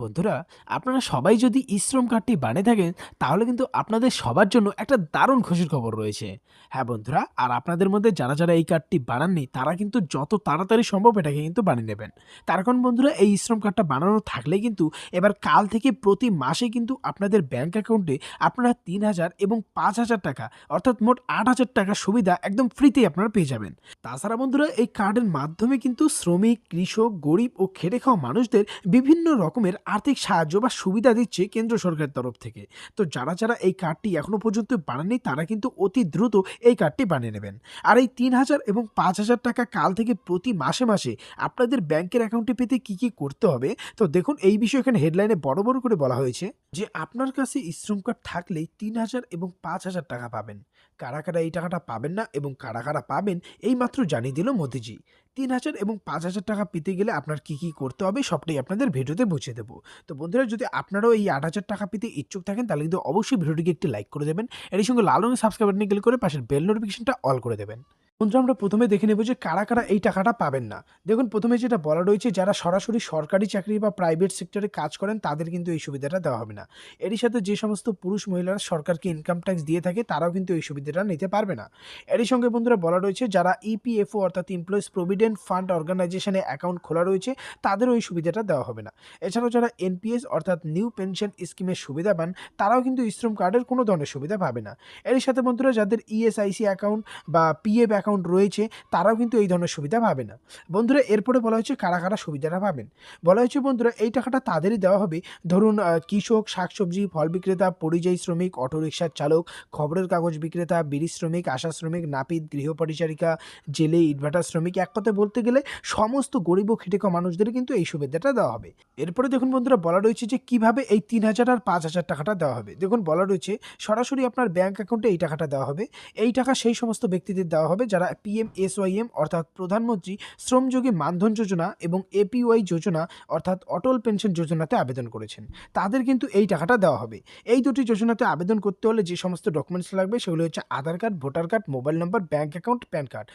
বন্ধুরা, আপনারা সবাই যদি ই শ্রম কার্ডটি বানিয়ে থাকেন, তাহলে কিন্তু আপনাদের সবার জন্য একটা দারুণ খুশির খবর রয়েছে। হ্যাঁ বন্ধুরা, আর আপনাদের মধ্যে যারা যারা এই কার্ডটি বানাননি, তারা কিন্তু যত তাড়াতাড়ি সম্ভব এটাকে কিন্তু বানিয়ে নেবেন। তার কারণ বন্ধুরা, এই ই শ্রম কার্ডটা বানানো থাকলে কিন্তু এবার কাল থেকে প্রতি মাসে কিন্তু আপনাদের ব্যাংক অ্যাকাউন্টে আপনারা তিন হাজার এবং পাঁচ হাজার টাকা, অর্থাৎ মোট আট হাজার টাকা সুবিধা একদম ফ্রিতেই আপনারা পেয়ে যাবেন। তাছাড়া বন্ধুরা, এই কার্ডের মাধ্যমে কিন্তু শ্রমিক, কৃষক, গরিব ও খেটে খাওয়া মানুষদের বিভিন্ন রকমের আর্থিক সাহায্য বা সুবিধা দিচ্ছে কেন্দ্র সরকারের তরফ থেকে। তো যারা যারা এই কার্ডটি এখনও পর্যন্ত বানাননি, তারা কিন্তু অতি দ্রুত এই কার্ডটি বানিয়ে নেবেন। আর এই তিন হাজার এবং পাঁচ হাজার টাকা কাল থেকে প্রতি মাসে মাসে আপনাদের ব্যাংকের অ্যাকাউন্টে পেতে কি কি করতে হবে? তো দেখুন, এই বিষয়ে এখানে হেডলাইনে বড় বড় করে বলা হয়েছে যে আপনার কাছে শ্রম কার্ড থাকলেই তিন হাজার এবং পাঁচ হাজার টাকা পাবেন। কারা কারা এই টাকাটা পাবেন না এবং কারা কারা পাবেন, এই মাত্র জানিয়ে দিল মোদিজি। তিন হাজার এবং পাঁচ হাজার টাকা পেতে গেলে আপনার কি কি করতে হবে সবটাই আপনাদের ভিডিওতে বুঝিয়ে দেবো। তো বন্ধুরা, যদি আপনারাও এই আট হাজার টাকা পেতে ইচ্ছুক থাকেন, তাহলে কিন্তু অবশ্যই ভিডিওটিকে একটি লাইক করে দেবেন। এর সঙ্গে লাল রঙের সাবস্ক্রাইব বাটনে ক্লিক করে পাশের বেল নোটিফিকেশনটা অল করে দেবেন। বন্ধুরা, আমরা প্রথমে দেখে নেব যে কারা কারা এই টাকাটা পাবেন না। দেখুন, প্রথমে যেটা বলা রয়েছে, যারা সরাসরি সরকারি চাকরি বা প্রাইভেট সেক্টরে কাজ করেন, তাদের কিন্তু এই সুবিধাটা দেওয়া হবে না। এরই সাথে যে সমস্ত পুরুষ মহিলারা সরকারকে ইনকাম ট্যাক্স দিয়ে থাকে, তারাও কিন্তু এই সুবিধাটা নিতে পারবে না। এরই সঙ্গে বন্ধুরা বলা রয়েছে, যারা E ইপিএফও অর্থাৎ এমপ্লয়িজ প্রভিডেন্ট ফান্ড অর্গানাইজেশনে অ্যাকাউন্ট খোলা রয়েছে, তাদেরও এই সুবিধাটা দেওয়া হবে না। এছাড়াও যারা এনপিএস অর্থাৎ নিউ পেনশন স্কিমের সুবিধা পান, তারাও কিন্তু শ্রম কার্ডের কোনো ধরনের সুবিধা পাবে না। এরই সাথে বন্ধুরা, যাদের E ইএসআইসি অ্যাকাউন্ট বা পিএফ রয়েছে, তারাও কিন্তু এই ধরনের সুবিধা পাবে না। বন্ধুরা, এরপরে বলা হয়েছে কারা কারা সুবিধাটা পাবেন। বলা হয়েছে, বন্ধুরা, এই টাকাটা তাদেরই দেওয়া হবে। ধরুন কৃষক, শাকসবজি, ফল বিক্রেতা, পরিযায়ী শ্রমিক অটোরিকশার চালক, খবরের কাগজ বিক্রেতা, বিড়ি শ্রমিক, আশা শ্রমিক, নাপিত, গৃহ পরিচারিকা, জেলে ইটভাটার শ্রমিক। এক কথায় বলতে গেলে, সমস্ত গরিব ও মানুষদের কিন্তু এই সুবিধাটা দেওয়া হবে। এরপরে দেখুন, বন্ধুরা, বলা রয়েছে যে কীভাবে এই তিন হাজার আর পাঁচ হাজার টাকাটা দেওয়া হবে। দেখুন, বলা রয়েছে, সরাসরি আপনার ব্যাংক অ্যাকাউন্টে এই টাকাটা দেওয়া হবে। এই টাকা সেই সমস্ত ব্যক্তিদের দেওয়া হবে যারা পিএম এসওয়াইএম অর্থাৎ প্রধানমন্ত্রী শ্রমযোগী মানধন যোজনা এবং এপিওয়াই যোজনা অর্থাৎ অটল পেনশন যোজনাতে আবেদন করেছেন। তাদের কিন্তু এই টাকাটা দেওয়া হবে। এই দুটি যোজনাতে আবেদন করতে হলে যে সমস্ত ডকুমেন্টস লাগবে সেগুলো হচ্ছে Aadhaar card, voter card, mobile number bank account PAN card